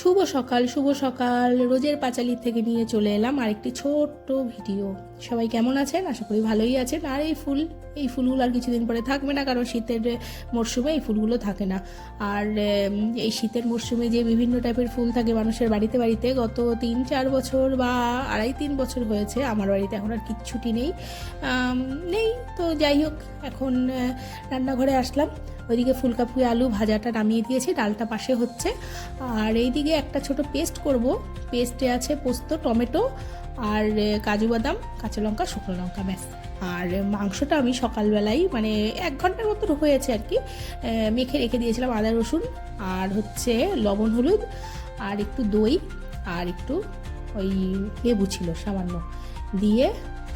শুভ সকাল শুভ সকাল। রোজের পাঁচালির থেকে নিয়ে চলে এলাম আরেকটি ছোট্ট ভিডিও। সবাই কেমন আছেন? আশা করি ভালোই আছেন। আর এই ফুল এই ফুলগুলো আর কিছুদিন পরে থাকবে না, কারণ শীতের মরশুমে এই ফুলগুলো থাকে না। আর এই শীতের মরশুমে যে বিভিন্ন টাইপের ফুল থাকে মানুষের বাড়িতে বাড়িতে, গত তিন চার বছর বা আড়াই তিন বছর হয়েছে আমার বাড়িতে, এখন আর কিচ্ছুটি নেই। নেই, তো যাই হোক, এখন রান্নাঘরে আসলাম। ওইদিকে ফুলকাপি, আলু ভাজাটা নামিয়ে দিয়েছি, ডালটা পাশে হচ্ছে। আর এইদিকে একটা ছোট পেস্ট করব। পেস্টে আছে পোস্ত, টমেটো আর কাজু বাদাম, কাঁচা লঙ্কা, শুকনো লঙ্কা, ব্যাস। আর মাংসটা আমি সকালবেলাই মানে এক ঘণ্টার মতো হয়েছে আর কি মেখে রেখে দিয়েছিলাম আদা, রসুন, আর হচ্ছে লবণ, হলুদ, আর একটু দই, আর একটু ওই লেবু ছিল সামান্য। দিয়ে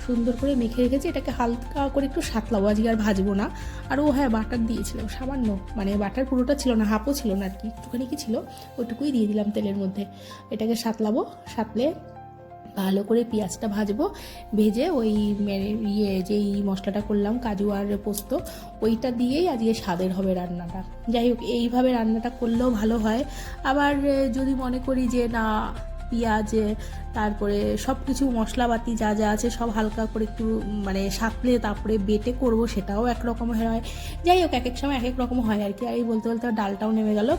সুন্দর করে মেখে রেখেছি, এটাকে হালকা করে একটু সাতলাবো আজকে আর ভাজবো না। আর ও হ্যাঁ বাটার দিয়েছিল, সামান্য মানে বাটার পুরোটা ছিল না, হাফও ছিল না আর কি, একটুখানি কি ছিল, ওইটুকুই দিয়ে দিলাম তেলের মধ্যে। এটাকে সাতলাবো সাতলে ভালো করে পেঁয়াজটা ভাজবো, ভেজে ওই ইয়ে যেই মশলাটা করলাম, কাজু আর পোস্ত, ওইটা দিয়েই আজকে স্বাদের হবে রান্নাটা। যাই হোক, এইভাবে রান্নাটা করলেও ভালো হয়। আবার যদি মনে করি যে না, পেঁয়াজ, তারপরে সব কিছু মশলাপাতি যা যা আছে সব হালকা করে একটু মানে সাতলে তারপরে বেটে করব, সেটাও একরকম হয়। যাই হোক, এক এক সময় এক এক রকম হয় আর কি। আর এই বলতে বলতে ডালটাও নেমে গেল।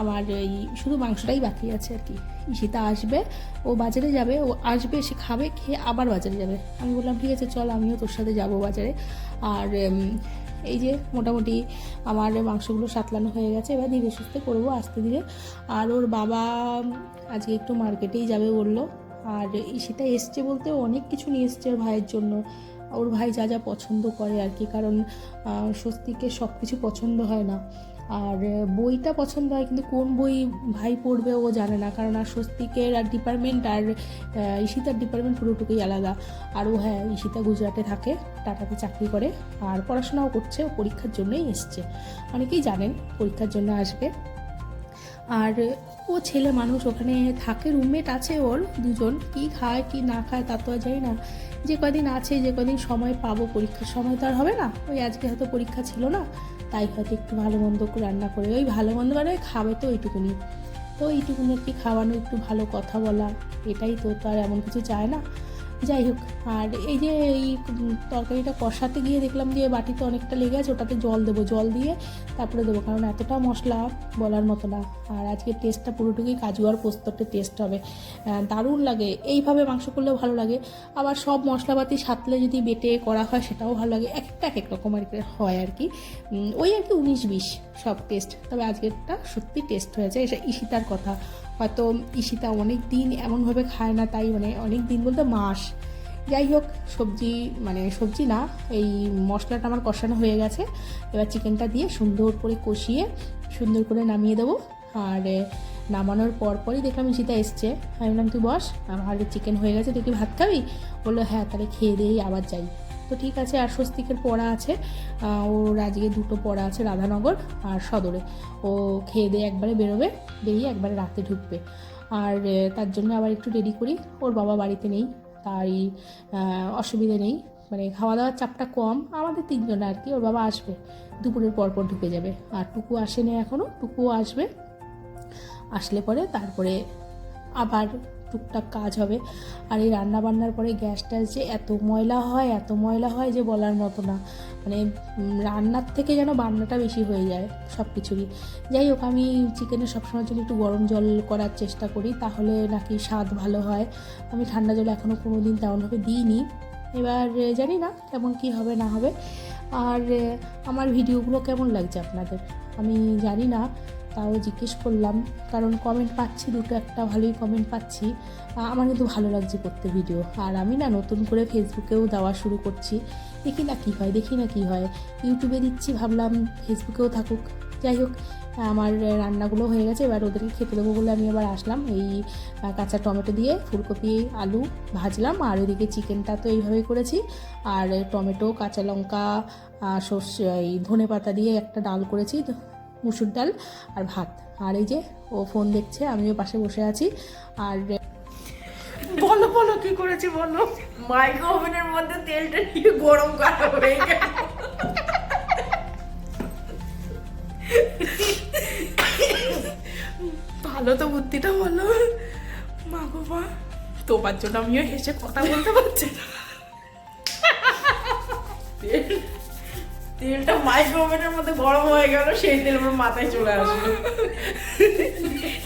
আমার এই শুধু মাংসটাই বাকি আছে আর কি। ঈশিতা আসবে, ও বাজারে যাবে, ও আসবে, সে খাবে, খেয়ে আবার বাজারে যাবে। আমি বললাম, ঠিক আছে, চল, আমিও তোর সাথে যাব বাজারে। আর এই যে মোটামুটি আমার মাংসগুলো সাতলানো হয়ে গেছে, এবার ধীরে সুস্থে করব আস্তে ধীরে। আর ওর বাবা আজকে একটু মার্কেটেই যাবে বলল। আর সেটা এসছে বলতে অনেক কিছু নিয়ে এসছে ওর ভাইয়ের জন্য। ওর ভাই যা যা পছন্দ করে আর কি, কারণ স্বস্তিকে সব কিছু পছন্দ হয় না। আর বইটা পছন্দ হয়, কিন্তু কোন বই ভাই পড়বে ও জানে না, কারণ আর স্বস্তিকের আর ডিপার্টমেন্ট আর ঈশিতার ডিপার্টমেন্ট পুরোটুকুই আলাদা। আর ও হ্যাঁ ঈশিতা গুজরাটে থাকে, টাটাতে চাকরি করে, আর পড়াশোনাও করছে, ও পরীক্ষার জন্যই এসছে। অনেকেই জানেন, পরীক্ষার জন্য আসবে। আর, ও ছেলে মানুষ, ওখানে থাকে রুমমেট আছে ওর দুজন, কি খায়, কি না খায়, তা তো জানি না। যে কদিন আছে, যে কদিন সময় পাবো, পরীক্ষার সময় তো আর হবে না। ওই আজকে হয়তো পরীক্ষা ছিল না তাই হয়তো একটু ভালো মন্দ রান্না করে, ওই ভালো মন্দ মানে খাবে তো ওইটুকুনি। তো ওইটুকুনি কি খাওয়ানো, একটু ভালো কথা বলা, এটাই তো তো আর এমন কিছু চায় না। যাই হোক, আর এই যে এই তরকারিটা কষাতে গিয়ে দেখলাম যে বাটিতে অনেকটা লেগে আছে, ওটাতে জল দেবো, জল দিয়ে তারপরে দেবো, কারণ এতটা মশলা বলার মতো না। আর আজকে টেস্টটা পুরোটুকুই কাজু আর পোস্তরটা টেস্ট হবে। দারুণ লাগে, এইভাবে মাংস করলেও ভালো লাগে। আবার সব মশলাপাতি সাতলে যদি বেটে করা হয়, সেটাও ভালো লাগে। এক একটা এক এক রকম আর হয় আর কি। ওই আর কি উনিশ বিশ সব টেস্ট। তবে আজকেরটা সত্যি টেস্ট হয়েছে, এটা ঈশিতার কথা। হয়তো ঈশিতা অনেক দিন এমনভাবে খায় না, তাই মানে অনেক দিন বলতে মাস। যাই হোক, সবজি মানে সবজি না, এই মশলাটা আমার কষানো হয়ে গেছে। এবার চিকেনটা দিয়ে সুন্দর করে কষিয়ে সুন্দর করে নামিয়ে দেবো। আর নামানোর পর পরই দেখলাম ঈশিতা এসছে। আমি বললাম তুই বস, আমার চিকেন হয়ে গেছে, তুই কি ভাত খাবি? বলল হ্যাঁ তাহলে খেয়ে দিয়েই আবার যাই। তো ঠিক আছে, আর স্বস্তিকের পড়া আছে। ওর আজকে দুটো পড়া আছে রাধানগর আর সদরে। ও খেয়ে দিয়ে একবারে বেরোবে, বেরিয়ে একবারে রাতে ঢুকবে। আর তার জন্য আবার একটু রেডি করি। ওর বাবা বাড়িতে নেই, তাই অসুবিধে নেই। মানে খাওয়া দাওয়ার চাপটা কম। আমাদের তিনজন আর কি, ওর বাবা আসবে। দুপুরের পর পর ঢুকে যাবে। আর টুকু আসেনি এখনও টুকুও আসবে। আসলে পরে তারপরে আবার টুকটাক কাজ হবে। আর এই রান্না বান্নার পরে গ্যাস ট্যাস যে এত ময়লা হয়, এত ময়লা হয় যে বলার মতো না। মানে রান্নার থেকে যেন বান্নাটা বেশি হয়ে যায় সব কিছুরই যাই হোক, আমি চিকেনে সবসময় জন্য একটু গরম জল করার চেষ্টা করি, তাহলে নাকি স্বাদ ভালো হয়। আমি ঠান্ডা জল এখনও কোনো দিন তেমনভাবে দিইনি। এবার জানি না কেমন কি হবে, না হবে। আর আমার ভিডিওগুলো কেমন লাগছে আপনাদের? আমি জানি না। তাও জিজ্ঞেস করলাম, কারণ কমেন্ট পাচ্ছি, দুটো একটা ভালোই কমেন্ট পাচ্ছি। আমার কিন্তু ভালো লাগছে করতে ভিডিও আর আমি না নতুন করে ফেসবুকেও দেওয়া শুরু করছি। দেখি না কী হয়, দেখি না কী হয়। ইউটিউবে দিচ্ছি, ভাবলাম ফেসবুকেও থাকুক। যাই হোক, আমার রান্নাগুলো হয়ে গেছে, এবার ওদেরকে খেতে দেবো বলে আমি এবার আসলাম। এই কাঁচা টমেটো দিয়ে ফুলকপি, আলু ভাজলাম, আর ওইদিকে চিকেনটা তো এইভাবেই করেছি। আর টমেটো, কাঁচা লঙ্কা সর্ষে, এই ধনে পাতা দিয়ে একটা ডাল করেছি। মুসুর ডাল আর ভাত। আর এই যে ও ফোন দেখছে, আমিও পাশে বসে আছি। আর বলো বলো, কি করেছি বলো? মাইক্রো ওভেনের মধ্যে তেলটা নিয়ে গরম করা হয়ে গেল। ভালো তো বুদ্ধিটা বলো। মা গো মা, তোমার জন্য আমিও হেসে কথা বলতে পারছি না। তেলটা মাইক্রো ওভেনের মধ্যে গরম হয়ে গেল, সেই তেল আমার মাথায় চলে আসলো।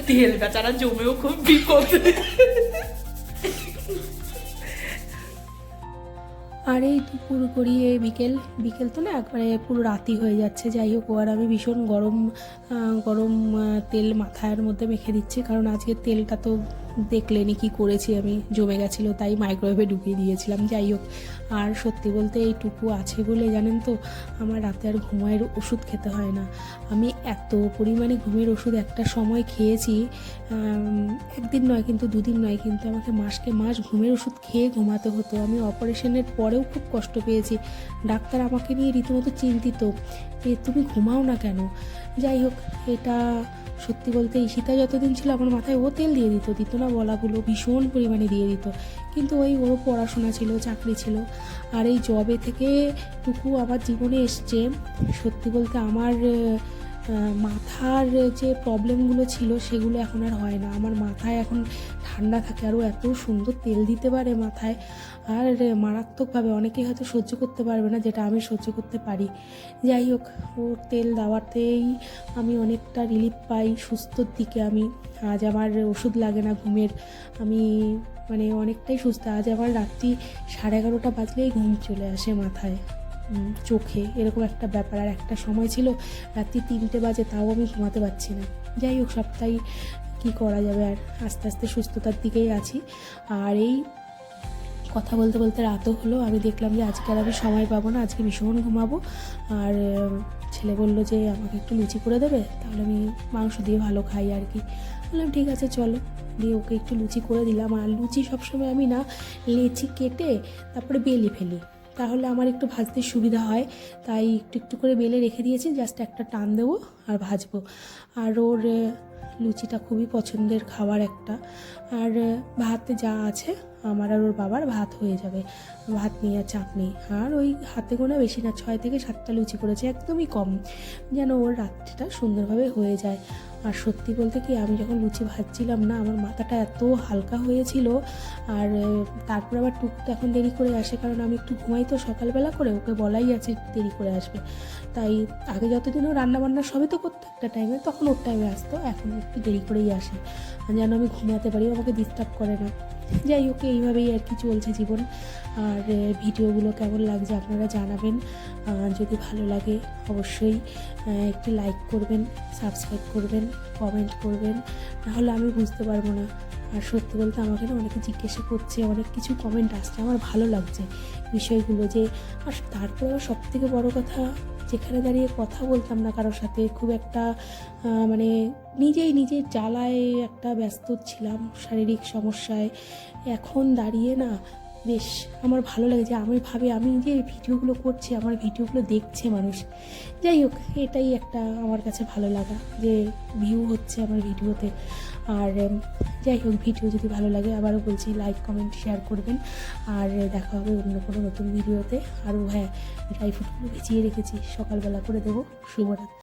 তেল বেচারা জমেও খুব বিপদ। আর এই দুপুর গড়িয়ে বিকেল বিকেল তো না, একবারে পুরো রাতি হয়ে যাচ্ছে। যাই হোক আর আমি ভীষণ গরম গরম তেল মাথার মধ্যে মেখে দিচ্ছি, কারণ আজকে তেলটা তো দেখলেনি কি করেছি আমি? জমে গেছিল, তাই মাইক্রোওয়েভে ঢুকিয়ে দিয়েছিলাম। যাই হোক, আর সত্যি বলতে এইটুকু আছে বলে জানেন তো, আমার রাতে আর ঘুমায়ের ওষুধ খেতে হয় না। আমি এত পরিমাণে ঘুমের ওষুধ একটা সময় খেয়েছি একদিন নয় কিন্তু দুদিন নয় কিন্তু আমাকে মাসকে মাস ঘুমের ওষুধ খেয়ে ঘুমাতে হতো। আমি অপারেশনের পরেও খুব কষ্ট পেয়েছি। ডাক্তার আমাকে নিয়ে রীতিমতো চিন্তিত যে তুমি ঘুমাও না কেন? যাই হোক, এটা সত্যি বলতে ঈশিতা যতদিন ছিল আমার মাথায় ও তেল দিয়ে দিত দিত না বলাগুলো ভীষণ পরিমাণে দিয়ে দিত। কিন্তু ওই ওর পড়াশোনা ছিল, চাকরি ছিল। আর এই জবে থেকে টুকু আমার জীবনে এসছে। সত্যি বলতে আমার মাথার যে প্রবলেমগুলো ছিল সেগুলো এখন আর হয় না। আমার মাথায় এখন ঠান্ডা থাকে আরও এত সুন্দর তেল দিতে পারে মাথায়। আর মারাত্মকভাবে অনেকেই হয়তো সহ্য করতে পারবে না যেটা আমি সহ্য করতে পারি। যাই হোক, ওর তেল দেওয়াতেই আমি অনেকটা রিলিফ পাই সুস্থর দিকে আমি। আজ আমার ওষুধ লাগে না ঘুমের। আমি মানে অনেকটাই সুস্থ। আজ আমার রাত্রি সাড়ে এগারোটা বাজলেই ঘুম চলে আসে মাথায়। চোখে এরকম একটা ব্যাপার আর একটা সময় ছিল, রাত্রি তিনটে বাজে, তাও আমি ঘুমাতে পারছি না। যাই হোক, সপ্তাহে কী করা যাবে আর আস্তে আস্তে সুস্থতার দিকেই আছি। আর এই কথা বলতে বলতে রাতও হলো, আমি দেখলাম যে আজকে আর আমি সময় পাবো না, আজকে ভীষণ ঘুমাবো। আর ছেলে বলল যে আমাকে একটু লুচি করে দেবে, তাহলে আমি মাংস দিয়ে ভালো খাই আর কি। বললাম, ঠিক আছে, চলো। দিয়ে ওকে একটু লুচি করে দিলাম। আর লুচি সবসময় আমি না, লেচি কেটে তারপরে বেলি ফেলি। তাহলে আমার একটু ভাজতে সুবিধা হয়। তাই একটু একটু করে বেলে রেখে দিয়েছি জাস্ট একটা টান দেবো আর ভাজবো। আর ওর লুচিটা খুবই পছন্দের খাবার একটা। আর ভাতে যা আছে আমার আর ওর বাবার ভাত হয়ে যাবে। ভাত নিয়ে আর চাপ নেই। আর ওই হাতে গোনা বেশি না, ছয় থেকে সাতটা লুচি করেছে, একদমই কম। যেন ওর রাত্রিটা সুন্দরভাবে হয়ে যায়। আর সত্যি বলতে কি, আমি যখন লুচি ভাজছিলাম না, আমার মাথাটা এত হালকা হয়েছিল। আর তারপর আবার টুক এখন দেরি করে আসে, কারণ আমি একটু ঘুমাই তো সকালবেলা করে, ওকে বলাই আছে দেরি করে আসবে। তাই আগে যতদিন ও রান্নাবান্না সবই তো করতো একটা টাইমে তখন ওর টাইমে আসতো, এখন একটু দেরি করেই আসে। যেন আমি ঘুমাতে পারি আমাকে ডিস্টার্ব করে না। যাই হোক, এইভাবেই আর কি চলছে জীবন। আর ভিডিওগুলো কেমন লাগছে আপনারা জানাবেন। যদি ভালো লাগে অবশ্যই একটি লাইক করবেন সাবস্ক্রাইব করবেন কমেন্ট করবেন। নাহলে আমি বুঝতে পারব না আর সত্যি বলতে আমাকে না অনেকে জিজ্ঞাসা করছে, অনেক কিছু কমেন্ট আসছে, আমার ভালো লাগছে বিষয়গুলো যে, আর তারপরে আমার সব থেকে বড়ো কথা যেখানে দাঁড়িয়ে কথা বলতাম না কারোর সাথে, খুব একটা মানে নিজেই নিজের জ্বালায় একটা ব্যস্ত ছিলাম, শারীরিক সমস্যায়। এখন দাঁড়িয়ে না বেশ, আমার ভালো লাগে যে আমি ভাবি, আমি যে ভিডিওগুলো করছি, আমার ভিডিওগুলো দেখছে মানুষ। যাই হোক, এটাই একটা আমার কাছে ভালো লাগা যে ভিউ হচ্ছে আমার ভিডিওতে। আর যাই হোক, ভিডিও যদি ভালো লাগে, আবারও বলছি লাইক কমেন্ট শেয়ার করবেন। আর দেখা হবে অন্য কোনো নতুন ভিডিওতে। আরও হ্যাঁ ড্রাই ফ্রুটগুলো ভিজিয়ে রেখেছি, সকালবেলা করে দেবো। শুভরাত্রি।